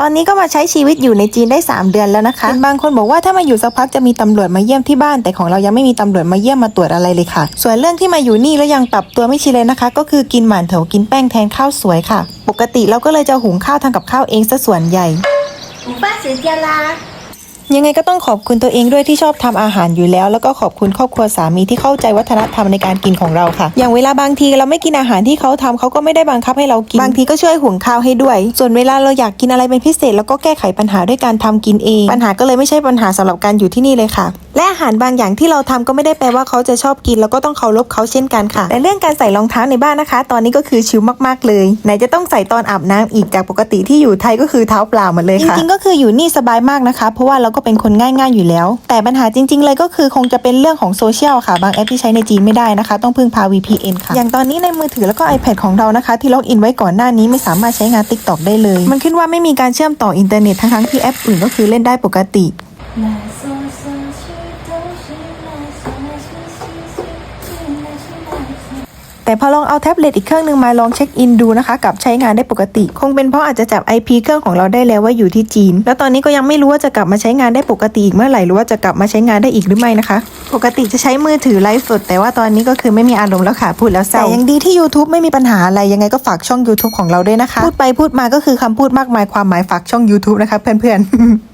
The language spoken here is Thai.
ตอนนี้ก็มาใช้ชีวิตอยู่ในจีนได้ 3 เดือนแล้วนะคะบางคนบอกว่าถ้ามาอยู่สักพักจะมีตำรวจมาเยี่ยมที่บ้าน แต่ของเรายังไม่มีตำรวจมาเยี่ยมมาตรวจอะไรเลยค่ะ ส่วนเรื่องที่มาอยู่นี่แล้วยังปรับตัวไม่ชินเลยนะคะ ก็คือกินหมั่นเถากินแป้งแทนข้าวสวยค่ะ ปกติเราก็เลยจะหุงข้าวทำกับข้าวเองซะส่วนใหญ่ 午饭时间啦！ ยังไงก็ต้องขอบคุณตัวเองด้วยที่ชอบทำอาหารอยู่แล้ว แล้วก็ขอบคุณครอบครัวสามีที่เข้าใจวัฒนธรรมในการกินของเราค่ะ อย่างเวลาบางทีเราไม่กินอาหารที่เขาทำเขาก็ไม่ได้บังคับให้เรากิน บางทีก็ช่วยหุงข้าวให้ด้วย ส่วนเวลาเราอยากกินอะไรเป็นพิเศษแล้วก็แก้ไขปัญหาด้วยการทำกินเอง ปัญหาก็เลยไม่ใช่ปัญหาสำหรับการอยู่ที่นี่เลยค่ะ และอาหารบางอย่างที่เราทำก็ไม่ได้แปลว่าเขาจะชอบกิน แล้วก็ต้องเคารพเขาเช่นกันค่ะแต่เรื่องการใส่รองเท้าในบ้านนะคะ ตอนนี้ก็คือชิลมากๆเลยไหนจะต้องใส่ตอนอาบน้ำอีกจากปกติที่อยู่ไทยก็คือเท้าเปล่าหมดเลยค่ะจริงๆก็คืออยู่นี่สบายมากนะคะ เพราะว่าเราก็เป็นคนง่ายๆอยู่แล้ว แต่ปัญหาจริง ๆ เลยก็คือคงจะเป็นเรื่องของโซเชียลค่ะ บางแอปที่ใช้ในจีนไม่ได้นะคะ ต้องพึ่งพา VPN ค่ะ อย่างตอนนี้ในมือถือแล้วก็ iPad ของเรานะคะ ที่ล็อกอินไว้ก่อนหน้านี้ไม่สามารถใช้งาน TikTok ได้เลย มันขึ้นว่าไม่มีการเชื่อมต่ออินเทอร์เน็ตทั้งๆที่แอปอื่นก็คือเล่นได้ปกติ แต่พอลองเอาแท็บเล็ตอีกเครื่องหนึ่งมาลองเช็คอินดูนะคะกับใช้งานได้ปกติ คงเป็นเพราะอาจจะจับ IP เครื่องของเราได้แล้วว่าอยู่ที่จีน แล้วตอนนี้ก็ยังไม่รู้ว่าจะกลับมาใช้งานได้ปกติอีกเมื่อไหร่หรือว่าจะกลับมาใช้งานได้อีกหรือไม่นะคะ ปกติจะใช้มือถือไลฟ์สดแต่ว่าตอนนี้ก็คือไม่มีอารมณ์แล้วค่ะพูดแล้วเศร้าแต่ยังดีที่ YouTube ไม่มีปัญหาอะไรยังไงก็ฝากช่อง YouTube ของเราด้วยนะคะ พูดไปพูดมาก็คือคำพูดมากมายความหมายฝากช่อง YouTube นะคะเพื่อนๆ